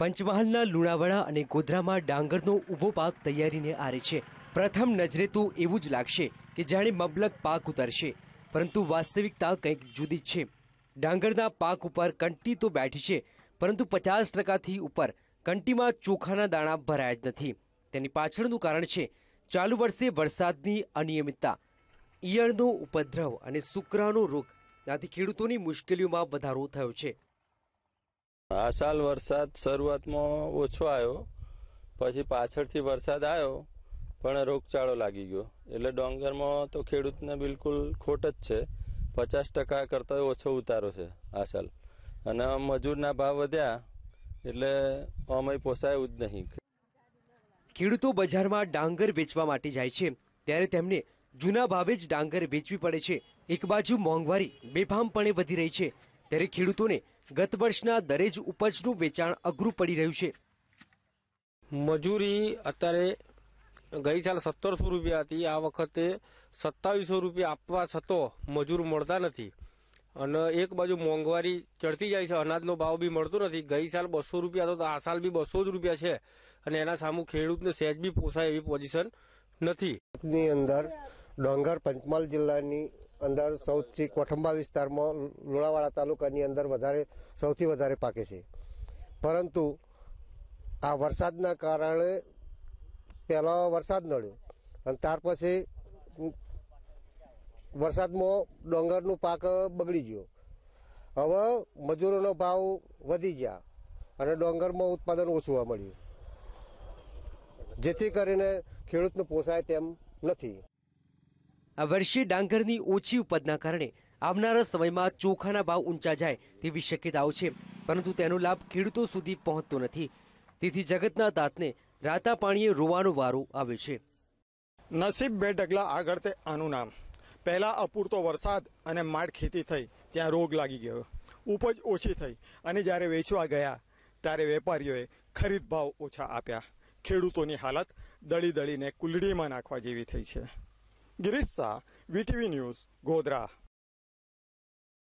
પંચમહાલના લુણાવાડા અને ગોધરામાં ડાંગરનો ઊભો પાક તૈયારીને આરે છે. પ્રથમ નજરે તો એવું જ લાગશે કે જાણે મબલક પાક ઉતરશે, પરંતુ વાસ્તવિકતા કંઈક જુદી જ છે. ડાંગરના પાક ઉપર કંટી તો બેઠી છે, પરંતુ પચાસ ટકાથી ઉપર કંટીમાં ચોખાના દાણા ભરાયા જ નથી. તેની પાછળનું કારણ છે, ચાલુ વર્ષે વરસાદની અનિયમિતતા. ઈયળનો ઉપદ્રવ અને સુકરાનો રોગ, આથી ખેડૂતોની મુશ્કેલીઓમાં વધારો થયો છે. આ સાલ વરસાદ શરૂઆતમાં ઓછો આવ્યો, પછી પાછળથી વરસાદ આવ્યો, પણ રોગચાળો લાગી ગયો. એટલે ડોંગરમાં તો ખેડૂતને બિલકુલ ખોટ જ છે. પચાસ ટકા કરતાં ઓછો ઉતારો છે આ સાલ. અને મજૂરના ભાવ વધ્યા, એટલે અમય પોસાયું જ નહીં. ખેડૂતો બજારમાં ડાંગર વેચવા માટે જાય છે. ત્યારે તેમને જૂના ભાવે જ ડાંગર વેચવી પડે છે. એક બાજુ મોંઘવારી, બેફામપણે વધી રહી છે. ત્યારે ખેડૂતોને ગત વર્ષના દરેજ ઉપજનું વેચાણ અઘરું પડી રહ્યું છે. મજૂરી અત્યારે ગઈ સાલ સત્તરસો રૂપિયા હતી. આ વખતે સત્તાવીસો રૂપિયા આપવા છતો મજૂર મળતા નથી. અને એક બાજુ મોંઘવારી ચડતી જાય છે. અનાજનો ભાવ બી મળતો નથી. ગઈ સાલ બસો રૂપિયા હતો તો આ સાલ બી બસો જ રૂપિયા છે. અને એના સામું ખેડૂતને સહેજ બી પોસાય એવી પોઝિશન નથી. ની અંદર ડોંગર પંચમહાલ જિલ્લાની અંદર સૌથી કોઠંબા વિસ્તારમાં લુણાવાડા તાલુકાની અંદર વધારે, સૌથી વધારે પાકે છે. પરંતુ આ વરસાદના કારણે પહેલાં વરસાદ નડ્યો અને ત્યાર પછી વરસાદમાં ડોંગરનું પાક બગડી ગયો. હવે મજૂરોનો ભાવ વધી ગયા અને ડોંગરમાં ઉત્પાદન ઓછું મળ્યું જેથી કરીને ખેડૂતને પોસાય તેમ નથી. આ વર્ષે ડાંગરની ઓછી ઉપજના કારણે આવનારા સમયમાં ચોખાના ભાવ ઊંચા જાય તેવી શક્યતાઓ છે. પરંતુ તેનો લાભ ખેડૂતો સુધી પહોંચતો નથી. તેથી જગતના દાંતને રાતા પાણીએ રોવાનો વારો આવ્યો છે. નસીબ બે ડગલા આગળ તે આનું નામ. પહેલાં અપૂરતો વરસાદ અને માડ ખેતી થઈ, ત્યાં રોગ લાગી ગયો. ઉપજ ઓછી થઈ અને જ્યારે વેચવા ગયા, ત્યારે વેપારીઓએ ખરીદ ભાવ ઓછા આપ્યા. ખેડૂતોની હાલત દળી દળીને કુલડીમાં નાખવા જેવી થઈ છે. Girish Shah VTV news Godhra